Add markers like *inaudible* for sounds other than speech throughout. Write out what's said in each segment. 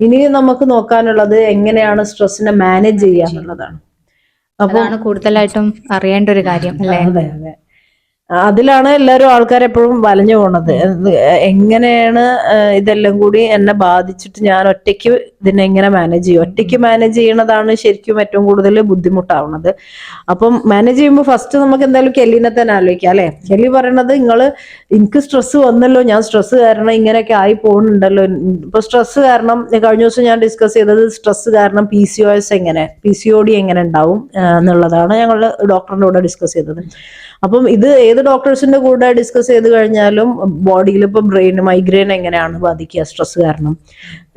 ഇനി നമുക്ക് നോക്കാനുള്ളത് എങ്ങനെയാണ് സ്ട്രെസ്സിനെ മാനേജ് ചെയ്യുക. എന്നുള്ളതാണ്. അപ്പൊ അതാണ് കൂടുതലായിട്ടും അറിയേണ്ട ഒരു കാര്യം അല്ലേ? അതെ അതെ. അതിലാണ് എല്ലാവരും ആൾക്കാരെപ്പോഴും വലഞ്ഞു പോണത്. എങ്ങനെയാണ് ഇതെല്ലാം കൂടി എന്നെ ബാധിച്ചിട്ട് ഞാൻ ഒറ്റയ്ക്ക് ഇതിനെ എങ്ങനെ മാനേജ് ചെയ്യും? ഒറ്റയ്ക്ക് മാനേജ് ചെയ്യണതാണ് ശരിക്കും ഏറ്റവും കൂടുതൽ ബുദ്ധിമുട്ടാവുന്നത്. അപ്പം മാനേജ് ചെയ്യുമ്പോൾ ഫസ്റ്റ് നമുക്ക് എന്തായാലും കെല്ലിനെ തന്നെ ആലോചിക്കാം അല്ലെ? കെല്ലി പറയണത് നിങ്ങൾ എനിക്ക് സ്ട്രെസ് വന്നല്ലോ ഞാൻ സ്ട്രെസ് കാരണം ഇങ്ങനെയൊക്കെ ആയി പോകുന്നുണ്ടല്ലോ ഇപ്പൊ സ്ട്രെസ് കാരണം കഴിഞ്ഞ ദിവസം ഞാൻ ഡിസ്കസ് ചെയ്തത് സ്ട്രെസ് കാരണം പി സി ഒ എസ് എങ്ങനെ പി സി ഒ ഡി എങ്ങനെ ഉണ്ടാവും എന്നുള്ളതാണ് ഞങ്ങൾ ഡോക്ടറിന്റെ കൂടെ ഡിസ്കസ് ചെയ്തത്. അപ്പം ഇത് ഏത് ഡോക്ടേഴ്സിന്റെ കൂടെ ഡിസ്കസ് ചെയ്ത് കഴിഞ്ഞാലും ബോഡിയിൽ ഇപ്പൊ ബ്രെയിൻ മൈഗ്രെയിൻ എങ്ങനെയാണ് ബാധിക്കുക സ്ട്രെസ് കാരണം?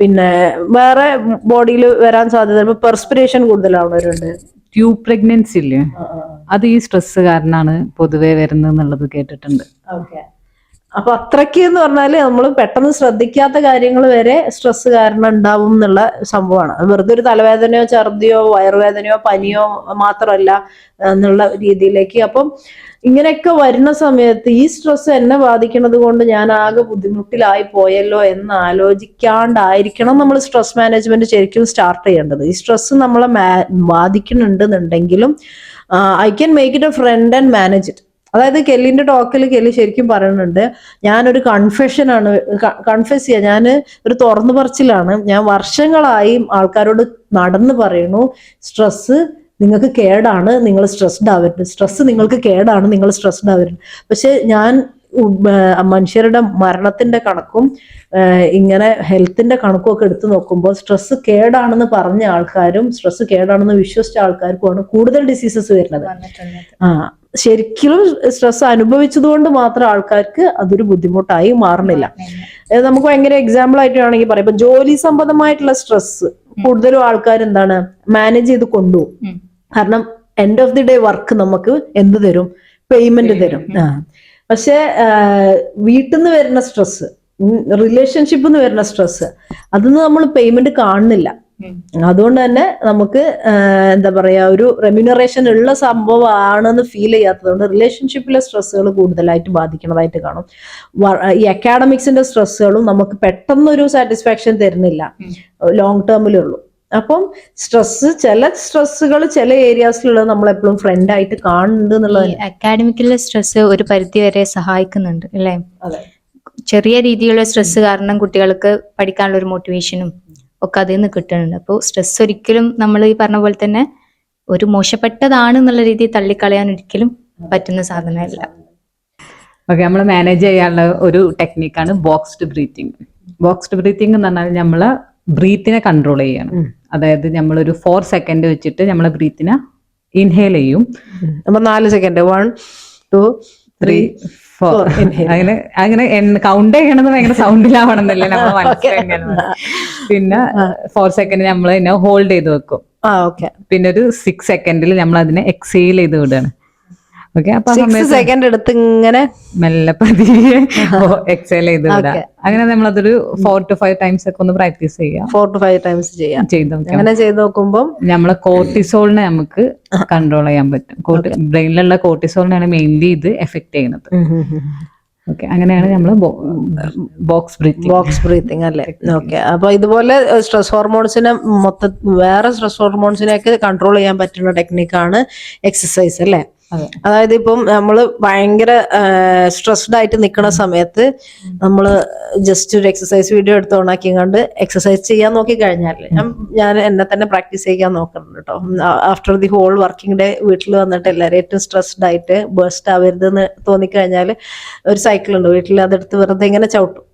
പിന്നെ വേറെ ബോഡിയിൽ വരാൻ സാധ്യത ഇപ്പൊ പെർസ്പിറേഷൻ കൂടുതലാവുന്നവരുണ്ട് ട്യൂബ് പ്രഗ്നൻസി ഇല്ലേ? അത് ഈ സ്ട്രെസ് കാരണമാണ് പൊതുവെ വരുന്നത് എന്നുള്ളത് കേട്ടിട്ടുണ്ട്. ഓക്കെ അപ്പൊ അത്രയ്ക്ക് എന്ന് പറഞ്ഞാൽ നമ്മൾ പെട്ടെന്ന് ശ്രദ്ധിക്കാത്ത കാര്യങ്ങൾ വരെ സ്ട്രെസ് കാരണം ഉണ്ടാവും എന്നുള്ള സംഭവമാണ്. വെറുതെ ഒരു തലവേദനയോ ഛർദിയോ വയറുവേദനയോ പനിയോ മാത്രമല്ല എന്നുള്ള രീതിയിലേക്ക് അപ്പം ഇങ്ങനെയൊക്കെ വരുന്ന സമയത്ത് ഈ സ്ട്രെസ് എന്നെ ബാധിക്കുന്നത് കൊണ്ട് ഞാൻ ആകെ ബുദ്ധിമുട്ടിലായി പോയല്ലോ എന്ന് ആലോചിക്കാണ്ടായിരിക്കണം നമ്മൾ സ്ട്രെസ് മാനേജ്മെന്റ് ശരിക്കും സ്റ്റാർട്ട് ചെയ്യേണ്ടത്. ഈ സ്ട്രെസ് നമ്മളെ ബാധിക്കുന്നുണ്ടെന്നുണ്ടെങ്കിലും I can make it a friend and manage it അതായത് കെല്ലിന്റെ ടോക്കിൽ കെല്ലി ശരിക്കും പറയുന്നുണ്ട് ഞാനൊരു കൺഫെഷനാണ് കൺഫെസ് ചെയ്യാ. ഞാൻ ഒരു തുറന്നു പറച്ചിലാണ്. ഞാൻ വർഷങ്ങളായി ആൾക്കാരോട് നടന്ന് പറയുന്നു സ്ട്രെസ് നിങ്ങൾക്ക് കേടാണ് നിങ്ങൾ സ്ട്രെസ്ഡ് ആവരുത്. സ്ട്രെസ് നിങ്ങൾക്ക് കേടാണ് നിങ്ങൾ സ്ട്രെസ്ഡ് ആവരുത്. പക്ഷെ ഞാൻ മനുഷ്യരുടെ മരണത്തിന്റെ കണക്കും ഇങ്ങനെ ഹെൽത്തിന്റെ കണക്കും ഒക്കെ എടുത്തു നോക്കുമ്പോൾ സ്ട്രെസ് കേടാണെന്ന് പറഞ്ഞ ആൾക്കാരും സ്ട്രെസ് കേടാണെന്ന് വിശ്വസിച്ച ആൾക്കാർക്കുമാണ് കൂടുതൽ ഡിസീസസ് വരുന്നത്. ആ ശരിക്കും സ്ട്രെസ് അനുഭവിച്ചതുകൊണ്ട് മാത്രം ആൾക്കാർക്ക് അതൊരു ബുദ്ധിമുട്ടായി മാറുന്നില്ല. നമുക്ക് ഭയങ്കര എക്സാമ്പിൾ ആയിട്ട് വേണമെങ്കിൽ പറയാം. ഇപ്പൊ ജോലി സംബന്ധമായിട്ടുള്ള സ്ട്രെസ് കൂടുതലും ആൾക്കാർ എന്താണ് മാനേജ് ചെയ്ത് കൊണ്ടുപോകും കാരണം end of the day work നമുക്ക് എന്ത് തരും? പേയ്മെന്റ് തരും. ആ. പക്ഷെ വീട്ടിൽ നിന്ന് വരുന്ന സ്ട്രെസ് റിലേഷൻഷിപ്പിൽ നിന്ന് വരുന്ന സ്ട്രെസ് അതൊന്നും നമ്മൾ പേയ്മെന്റ് കാണുന്നില്ല. അതുകൊണ്ട് തന്നെ നമുക്ക് എന്താ പറയാ ഒരു റെമ്യൂണറേഷൻ ഉള്ള സംഭവമാണെന്ന് ഫീൽ ചെയ്യാത്തതുകൊണ്ട് റിലേഷൻഷിപ്പിലെ സ്ട്രെസ്സുകൾ കൂടുതലായിട്ട് ബാധിക്കുന്നതായിട്ട് കാണും. ഈ അക്കാഡമിക്സിന്റെ സ്ട്രെസ്സുകളും നമുക്ക് പെട്ടെന്നൊരു സാറ്റിസ്ഫാക്ഷൻ തരുന്നില്ല. ലോങ് ടേമിലുള്ളൂ അപ്പം സ്ട്രെസ് ചില സ്ട്രെസ്സുകൾ ചില ഏരിയാസിലുള്ളത് നമ്മൾ എപ്പോഴും ഫ്രണ്ട് ആയിട്ട് കാണുന്നുണ്ട് എന്നുള്ളത് അക്കാഡമിക്കിലെ സ്ട്രെസ് ഒരു പരിധി വരെ സഹായിക്കുന്നുണ്ട് അല്ലേ? ചെറിയ രീതിയിലുള്ള സ്ട്രെസ് കാരണം കുട്ടികൾക്ക് പഠിക്കാനുള്ള ഒരു മോട്ടിവേഷനും ഒക്കെ അതിൽ നിന്ന് കിട്ടുന്നുണ്ട്. അപ്പോൾ സ്ട്രെസ് ഒരിക്കലും നമ്മൾ ഈ പറഞ്ഞ പോലെ തന്നെ ഒരു മോശപ്പെട്ടതാണ് എന്നുള്ള രീതിയിൽ തള്ളിക്കളയാൻ ഒരിക്കലും പറ്റുന്ന സാധനമല്ല. ഓക്കെ നമ്മൾ മാനേജ് ചെയ്യാനുള്ള ഒരു ടെക്നിക്കാണ് ബോക്സ്ഡ് ബ്രീത്തിങ് ബോക്സ്ഡ് ബ്രീത്തിങ് എന്ന് പറഞ്ഞാൽ നമ്മൾ ബ്രീത്തിനെ കൺട്രോൾ ചെയ്യണം. അതായത് നമ്മളൊരു ഫോർ സെക്കൻഡ് വെച്ചിട്ട് നമ്മളെ ബ്രീത്തിനെ ഇൻഹേൽ ചെയ്യും. അപ്പൊ നാല് second one two three four. അങ്ങനെ അങ്ങനെ കൗണ്ട് ചെയ്യണത് ഭയങ്കര സൗണ്ടിലാവണമെന്നില്ല *laughs* നമ്മൾ മനസ്സിലാക്കാൻ പിന്നെ ഫോർ സെക്കൻഡ് നമ്മൾ ഇതിനെ ഹോൾഡ് ചെയ്ത് വെക്കും. പിന്നെ ഒരു സിക്സ് സെക്കൻഡിൽ നമ്മൾ അതിനെ എക്സെയിൽ ചെയ്ത് വിടുകയാണ് ഓക്കെ അപ്പൊ സെക്കൻഡ് എടുത്ത് ഇങ്ങനെ മെല്ലെ പതിയെ എക്സെയിൽ ചെയ്ത് വിടാം. അങ്ങനെ നമ്മളതൊരു ഫോർ ടു ഫൈവ് ടൈംസ് ഒക്കെ ഒന്ന് പ്രാക്ടീസ് ചെയ്യാം. ഫോർ ടു ഫൈവ് ടൈംസ് ചെയ്യാം. ചെയ്ത് അങ്ങനെ ചെയ്ത് നോക്കുമ്പോൾ നമ്മളെ കോർട്ടിസോളിനെ നമുക്ക് കൺട്രോൾ ചെയ്യാൻ പറ്റും. ബ്രെയിനിലുള്ള കോർട്ടിസോളിനാണ് മെയിൻലി ഇത് എഫക്ട് ചെയ്യുന്നത്. ഓക്കെ അങ്ങനെയാണ് നമ്മൾ ബോക്സ് ബ്രീത്തിങ് ബോക്സ് ബ്രീത്തിങ് അല്ലേ? ഓക്കെ അപ്പൊ ഇതുപോലെ സ്ട്രെസ് ഹോർമോൺസിനെ മൊത്ത വേറെ സ്ട്രെസ് ഹോർമോൺസിനെയൊക്കെ കൺട്രോൾ ചെയ്യാൻ പറ്റുന്ന ടെക്നിക്കാണ് എക്സസൈസ് അല്ലേ. അതായത് ഇപ്പം നമ്മൾ ഭയങ്കര സ്ട്രെസ്ഡ് ആയിട്ട് നിൽക്കുന്ന സമയത്ത് നമ്മൾ ജസ്റ്റ് ഒരു എക്സസൈസ് വീഡിയോ എടുത്ത് ഓണാക്കി കണ്ട് എക്സസൈസ് ചെയ്യാൻ നോക്കി കഴിഞ്ഞാൽ ഞാൻ എന്നെ തന്നെ പ്രാക്ടീസ് ചെയ്യാൻ നോക്കുന്നുണ്ട് കേട്ടോ after the whole working day വീട്ടിൽ വന്നിട്ട് എല്ലാവരും ഏറ്റവും സ്ട്രെസ്ഡ് ആയിട്ട് ബേസ്റ്റ് ആവരുത് എന്ന് തോന്നിക്കഴിഞ്ഞാൽ ഒരു സൈക്കിൾ ഉണ്ട്. വീട്ടിൽ അതെടുത്ത് വെറുതെ ഇങ്ങനെ ചവിട്ടും.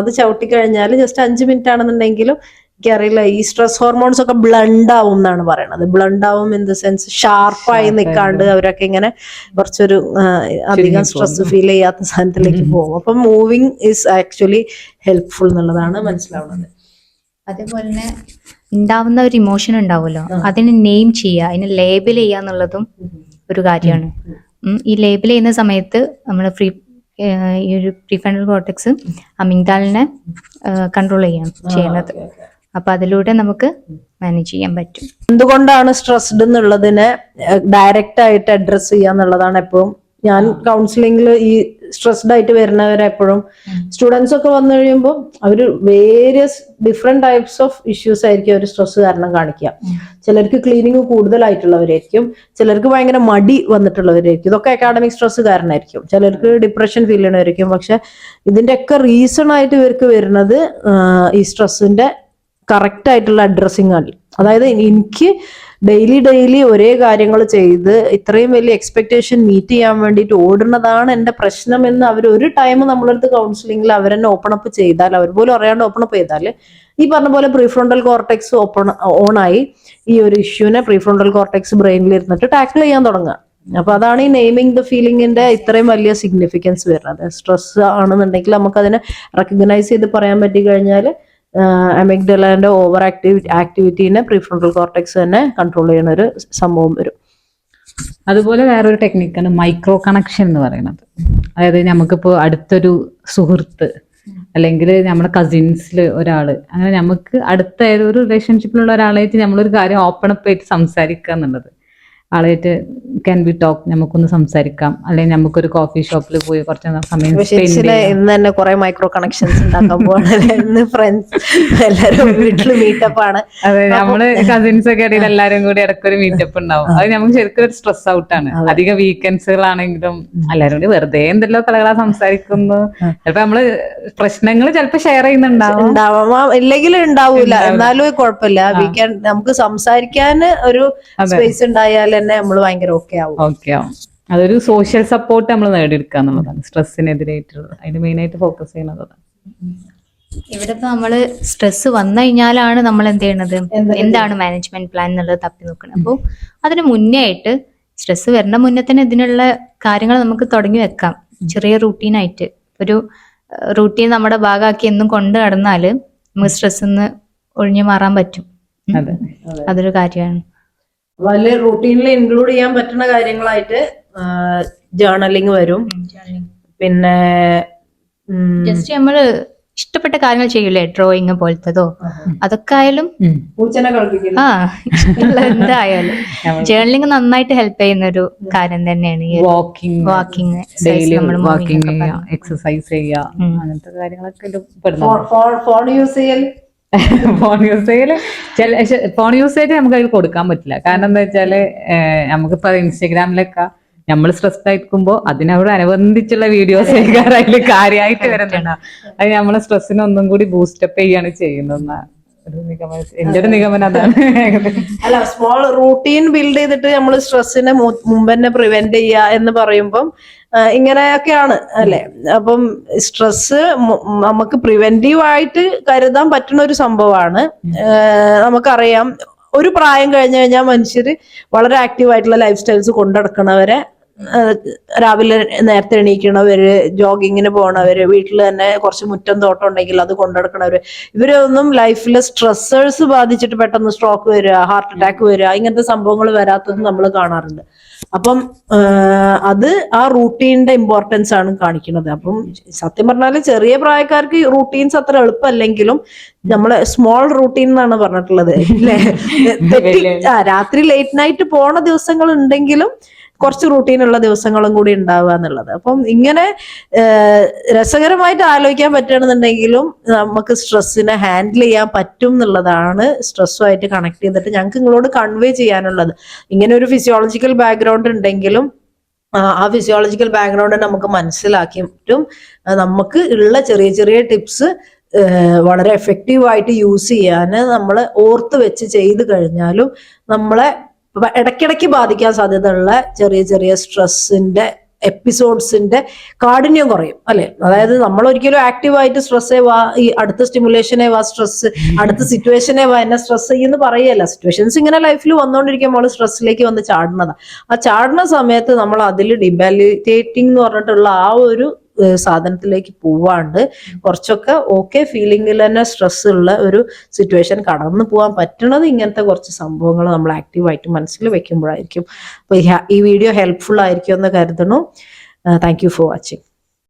അത് ചവിട്ടി കഴിഞ്ഞാൽ ജസ്റ്റ് അഞ്ച് മിനിറ്റ് ആണെന്നുണ്ടെങ്കിലും എനിക്കറിയില്ല ഈ സ്ട്രെസ് ഹോർമോൺസ് ഒക്കെ ബ്ലണ്ട് ആവും എന്നാണ് പറയണത്. ബ്ലണ്ട് ആവും ഇൻ ദ സെൻസ് ഷാർപ്പായി നിൽക്കാണ്ട് അവരൊക്കെ ഇങ്ങനെ കുറച്ചൊരു അധികം സ്ട്രെസ് ഫീൽ ചെയ്യാത്ത സാധനത്തിലേക്ക് പോകും. അപ്പം മൂവിങ് ഈസ് ആക്ച്വലി ഹെൽപ്ഫുൾ എന്നുള്ളതാണ് മനസ്സിലാവുന്നത്. അതേപോലെ തന്നെ ഉണ്ടാവുന്ന ഒരു ഇമോഷൻ ഉണ്ടാവുമല്ലോ. അതിന് നെയിം ചെയ്യുക അതിന് ലേബൽ ചെയ്യുക എന്നുള്ളതും ഒരു കാര്യമാണ്. ഈ ലേബൽ ചെയ്യുന്ന സമയത്ത് നമ്മൾ ഫ്രീ ഈ ഒരു പ്രീഫ്രണ്ടൽ കോർട്ടക്സ് അമിങ്കാലിനെ കൺട്രോൾ ചെയ്യണം ചെയ്യുന്നത്. അപ്പൊ അതിലൂടെ നമുക്ക് മാനേജ് ചെയ്യാൻ പറ്റും. എന്തുകൊണ്ടാണ് സ്ട്രെസ്ഡ് എന്നുള്ളതിനെ ഡയറക്റ്റ് ആയിട്ട് അഡ്രസ് ചെയ്യുക എന്നുള്ളതാണ് എപ്പോഴും ഞാൻ കൗൺസിലിംഗിൽ ഈ സ്ട്രെസ്ഡ് ആയിട്ട് വരുന്നവരെപ്പോഴും സ്റ്റുഡൻസ് ഒക്കെ വന്നു കഴിയുമ്പോൾ അവർ various different types of issues ആയിരിക്കും അവർ സ്ട്രെസ് കാരണം കാണിക്കുക. ചിലർക്ക് ക്ലീനിങ് കൂടുതലായിട്ടുള്ളവരായിരിക്കും ചിലർക്ക് ഭയങ്കര മടി വന്നിട്ടുള്ളവരായിരിക്കും ഇതൊക്കെ അക്കാഡമിക് സ്ട്രെസ് കാരണമായിരിക്കും ചിലർക്ക് ഡിപ്രഷൻ ഫീൽ ചെയ്യണമായിരിക്കും പക്ഷെ ഇതിന്റെയൊക്കെ റീസൺ ആയിട്ട് ഇവർക്ക് വരുന്നത് ഈ സ്ട്രെസ്സിന്റെ കറക്റ്റ് ആയിട്ടുള്ള അഡ്രസ്സിങ് ആണ്. അതായത് എനിക്ക് ഡെയിലി ഡെയിലി ഒരേ കാര്യങ്ങൾ ചെയ്ത് ഇത്രയും വലിയ എക്സ്പെക്ടേഷൻ മീറ്റ് ചെയ്യാൻ വേണ്ടിയിട്ട് ഓടുന്നതാണ് എന്റെ പ്രശ്നം എന്ന് അവർ ഒരു ടൈം നമ്മളടുത്ത് കൗൺസിലിംഗിൽ അവരെന്നെ ഓപ്പൺ അപ്പ് ചെയ്താൽ അവർ പോലും അറിയാണ്ട് ഓപ്പൺ അപ്പ് ചെയ്താൽ ഈ പറഞ്ഞ പോലെ പ്രീഫ്രോണ്ടൽ കോർട്ടെക്സ് ഓപ്പൺ ഓൺ ആയി ഈ ഒരു ഇഷ്യൂനെ പ്രീഫ്രോണ്ടൽ കോർട്ടെക്സ് ബ്രെയിനിൽ ഇരുന്നിട്ട് ടാക്കിൾ ചെയ്യാൻ തുടങ്ങുക. അപ്പൊ അതാണ് ഈ നെയ്മിങ് ദ ഫീലിംഗിന്റെ ഇത്രയും വലിയ സിഗ്നിഫിക്കൻസ് വരുന്നത്. സ്ട്രെസ് ആണെന്നുണ്ടെങ്കിൽ നമുക്കതിനെ റെക്കഗ്നൈസ് ചെയ്ത് പറയാൻ പറ്റി കഴിഞ്ഞാൽ അമിഗ്ഡലാന്റെ ഓവർ ആക്ടിവിറ്റി ആക്ടിവിറ്റീനെ പ്രീഫ്രോണ്ടൽ കോർട്ടെക്സ് തന്നെ കൺട്രോൾ ചെയ്യുന്ന ഒരു സംഭവം വരും. അതുപോലെ വേറൊരു ടെക്നിക്കാണ് മൈക്രോ കണക്ഷൻ എന്ന് പറയുന്നത്. അതായത് നമുക്കിപ്പോൾ അടുത്തൊരു സുഹൃത്ത് അല്ലെങ്കിൽ നമ്മുടെ കസിൻസിൽ ഒരാൾ അങ്ങനെ നമുക്ക് അടുത്ത ഏതൊരു റിലേഷൻഷിപ്പിലുള്ള ഒരാളായിട്ട് നമ്മളൊരു കാര്യം ഓപ്പൺ അപ്പ് ആയിട്ട് സംസാരിക്കുക എന്നുള്ളത് ആളായിട്ട് ക്യാൻ ബി ടോക്ക് നമുക്കൊന്ന് സംസാരിക്കാം. അല്ലെങ്കിൽ നമുക്കൊരു കോഫി ഷോപ്പിൽ പോയി കുറച്ച് സമയം ഇന്ന് തന്നെ കുറെ മൈക്രോ കണക്ഷൻസ് ഉണ്ടാക്കാൻ പോകണം ഫ്രണ്ട്സ് വീട്ടിൽ മീറ്റപ്പ് ആണ്. അതെ നമ്മൾ കസിൻസ് ഒക്കെ ഇടയിൽ എല്ലാരും കൂടി ഇടയ്ക്കൊരു മീറ്റപ്പ് ഉണ്ടാവും. അത്. നമുക്ക് ശരിക്കും ഒരു സ്ട്രെസ് ഔട്ട് ആണ്. അധികം വീക്കെൻഡ്സുകളാണെങ്കിലും എല്ലാരും കൂടി വെറുതെ എന്തെല്ലോ കളകളാ സംസാരിക്കുന്നു. ചിലപ്പോ നമ്മൾ പ്രശ്നങ്ങൾ ചിലപ്പോ ഷെയർ ചെയ്യുന്നുണ്ടാവും. ഇല്ലെങ്കിലും ഉണ്ടാവൂല. എന്നാലും കുഴപ്പമില്ല. വീക്കെൻഡ് നമുക്ക് സംസാരിക്കാൻ ഒരു സ്പേസ് ഉണ്ടായാൽ തന്നെ നമ്മൾ ഭയങ്കര ഓക്കെ ആവും. ഓക്കെ ആവും. അതൊരു സോഷ്യൽ സപ്പോർട്ട് നമ്മൾ നേടിയെടുക്കുക എന്നുള്ളതാണ്. സ്ട്രെസ്സിനെതിരായിട്ടുള്ളത് അതിന് മെയിൻ ആയിട്ട് ഫോക്കസ് ചെയ്യുന്നത് ഇവിടെ ഇപ്പൊ നമ്മൾ സ്ട്രെസ് വന്നു കഴിഞ്ഞാലാണ് നമ്മൾ എന്ത് ചെയ്യണത്? എന്താണ് മാനേജ്മെന്റ് പ്ലാൻ എന്നുള്ളത് തപ്പി നോക്കണം അപ്പോൾ അതിന് മുന്നേ ആയിട്ട് സ്ട്രെസ് വരുന്ന മുന്നേ തന്നെ ഇതിനുള്ള കാര്യങ്ങൾ നമുക്ക് തുടങ്ങി വെക്കാം. ചെറിയ റൂട്ടീനായിട്ട് ഒരു റൂട്ടീൻ നമ്മുടെ ഭാഗമാക്കി എന്നും കൊണ്ട് നടന്നാൽ നമുക്ക് സ്ട്രെസ് ഒന്ന് ഒഴിഞ്ഞു മാറാൻ പറ്റും. അതൊരു കാര്യമാണ്. വലിയ റൂട്ടീനിൽ ഇൻക്ലൂഡ് ചെയ്യാൻ പറ്റുന്ന കാര്യങ്ങളായിട്ട് ജേർണലിംഗ് വരും. പിന്നെ ജസ്റ്റ് നമ്മൾ ഇഷ്ടപ്പെട്ട കാര്യങ്ങൾ ചെയ്യൂലേ? ഡ്രോയിങ് പോലത്തതോ? അതൊക്കെ ആയാലും ആ ഇഷ്ടമുള്ള എന്തായാലും. *laughs* ജേർണലിംഗ് നന്നായിട്ട് ഹെൽപ്പ് ചെയ്യുന്ന ഒരു കാര്യം തന്നെയാണ് വാക്കിംഗ് വാക്കിംഗ് ഡെയിലി നമ്മൾ വാക്കിംഗ് എക്സസൈസ് ചെയ്യുക അങ്ങനത്തെ കാര്യങ്ങളൊക്കെ ഫോൺ യൂസ് ചെയ്യൽ *laughs* ഫോൺ യൂസ് ചെയ്യൽ. ചില ഫോൺ യൂസേജ് നമുക്ക് അതിൽ കൊടുക്കാൻ പറ്റില്ല. കാരണം എന്താ വെച്ചാൽ നമുക്ക് നമുക്കിപ്പോ ഇൻസ്റ്റാഗ്രാമിലൊക്കെ നമ്മൾ സ്ട്രെസ്ഡ് ആയിരിക്കുമ്പോ അതിനോട് അനുബന്ധിച്ചുള്ള വീഡിയോസ് അതിൽ കാര്യമായിട്ട് വരുന്നുണ്ടാവും. അത് നമ്മളെ സ്ട്രെസ്സിനെ ഒന്നും കൂടി ബൂസ്റ്റപ്പ് ചെയ്യാണ് ചെയ്യുന്നത് ഒരു നിഗമനം എന്റെ ഒരു നിഗമനം അതാണ്. അല്ല സ്മോൾ റൂട്ടീൻ ബിൽഡ് ചെയ്തിട്ട് നമ്മൾ സ്ട്രെസ്സിനെ മുമ്പ് തന്നെ പ്രിവെന്റ് ചെയ്യുക എന്ന് പറയുമ്പം ഇങ്ങനെയൊക്കെയാണ് അല്ലെ? അപ്പം സ്ട്രെസ് നമുക്ക് പ്രിവെന്റീവ് ആയിട്ട് കരുതാൻ പറ്റുന്ന ഒരു സംഭവമാണ്. നമുക്കറിയാം. ഒരു പ്രായം കഴിഞ്ഞു കഴിഞ്ഞാൽ മനുഷ്യർ വളരെ ആക്റ്റീവ് ആയിട്ടുള്ള ലൈഫ് സ്റ്റൈൽസ് കൊണ്ടുനടക്കണവരെ രാവിലെ നേരത്തെ എണീക്കണവര് ജോഗിങ്ങിന് പോണവര് വീട്ടിൽ തന്നെ കുറച്ച് മുറ്റം തോട്ടം ഉണ്ടെങ്കിൽ അത് കൊണ്ടെടുക്കണവര്. ഇവരൊന്നും ലൈഫിൽ സ്ട്രെസ്സേഴ്സ് ബാധിച്ചിട്ട് പെട്ടെന്ന് സ്ട്രോക്ക് വരിക ഹാർട്ട് അറ്റാക്ക് വരിക ഇങ്ങനത്തെ സംഭവങ്ങൾ വരാത്തത് നമ്മൾ കാണാറുണ്ട്. അപ്പം അത് ആ റൂട്ടീനിന്റെ ഇമ്പോർട്ടൻസ് ആണ് കാണിക്കുന്നത്. അപ്പം സത്യം പറഞ്ഞാൽ ചെറിയ പ്രായക്കാർക്ക് റൂട്ടീൻസ് അത്ര എളുപ്പമല്ലെങ്കിലും നമ്മൾ സ്മോൾ റൂട്ടീൻ എന്നാണ് പറഞ്ഞിട്ടുള്ളത്. *laughs* രാത്രി ലേറ്റ് നൈറ്റ് പോണ ദിവസങ്ങൾ ഉണ്ടെങ്കിലും കുറച്ച് റൂട്ടീനുള്ള ദിവസങ്ങളും കൂടി ഉണ്ടാവുക എന്നുള്ളത്. അപ്പം ഇങ്ങനെ രസകരമായിട്ട് ആലോചിക്കാൻ പറ്റുകയാണെന്നുണ്ടെങ്കിലും നമുക്ക് സ്ട്രെസ്സിനെ ഹാൻഡിൽ ചെയ്യാൻ പറ്റും എന്നുള്ളതാണ് സ്ട്രെസ്സുമായിട്ട് കണക്ട് ചെയ്തിട്ട് ഞങ്ങൾക്ക് നിങ്ങളോട് കൺവേ ചെയ്യാനുള്ളത്. ഇങ്ങനെ ഒരു ഫിസിയോളജിക്കൽ ബാക്ക്ഗ്രൗണ്ട് ഉണ്ടെങ്കിലും ആ, ഫിസിയോളജിക്കൽ ബാക്ക്ഗ്രൗണ്ട് നമുക്ക് മനസ്സിലാക്കിയിട്ടും പറ്റും. നമുക്ക് ഉള്ള ചെറിയ ചെറിയ ടിപ്സ് വളരെ എഫക്റ്റീവായിട്ട് യൂസ് ചെയ്യാൻ നമ്മൾ ഓർത്ത് വെച്ച് ചെയ്ത് കഴിഞ്ഞാലും നമ്മളെ ഇടയ്ക്കിടയ്ക്ക് ബാധിക്കാൻ സാധ്യതയുള്ള ചെറിയ ചെറിയ സ്ട്രെസ്സിന്റെ എപ്പിസോഡ്സിന്റെ കാഠിന്യം കുറയും അല്ലെ? അതായത് നമ്മൾ ഒരിക്കലും ആക്റ്റീവ് ആയിട്ട് സ്ട്രെസ്സേ വാ ഈ അടുത്ത സ്റ്റിമുലേഷനെ വാ സ്ട്രെസ് അടുത്ത സിറ്റുവേഷനെ വാ എന്നെ സ്ട്രെസ് ചെയ്യുന്നു പറയല്ല. സിറ്റുവേഷൻസ് ഇങ്ങനെ ലൈഫിൽ വന്നുകൊണ്ടിരിക്കുമ്പോൾ സ്ട്രെസ്സിലേക്ക് വന്ന് ചാടുന്നതാണ് ആ ചാടുന്ന സമയത്ത് നമ്മൾ അതിൽ ഡിബാലിറ്റേറ്റിംഗ് എന്ന് പറഞ്ഞിട്ടുള്ള ആ ഒരു സാധനത്തിലേക്ക് പോവാണ്ട് കുറച്ചൊക്കെ ഓക്കെ ഫീലിംഗിൽ തന്നെ സ്ട്രെസ് ഉള്ള ഒരു സിറ്റുവേഷൻ കടന്നു പോകാൻ പറ്റണത് ഇങ്ങനത്തെ കുറച്ച് സംഭവങ്ങൾ നമ്മൾ ആക്റ്റീവായിട്ട് മനസ്സിൽ വെക്കുമ്പോഴായിരിക്കും. അപ്പൊ ഈ വീഡിയോ ഹെൽപ്ഫുൾ ആയിരിക്കും എന്ന് കരുതണു. Thank for watching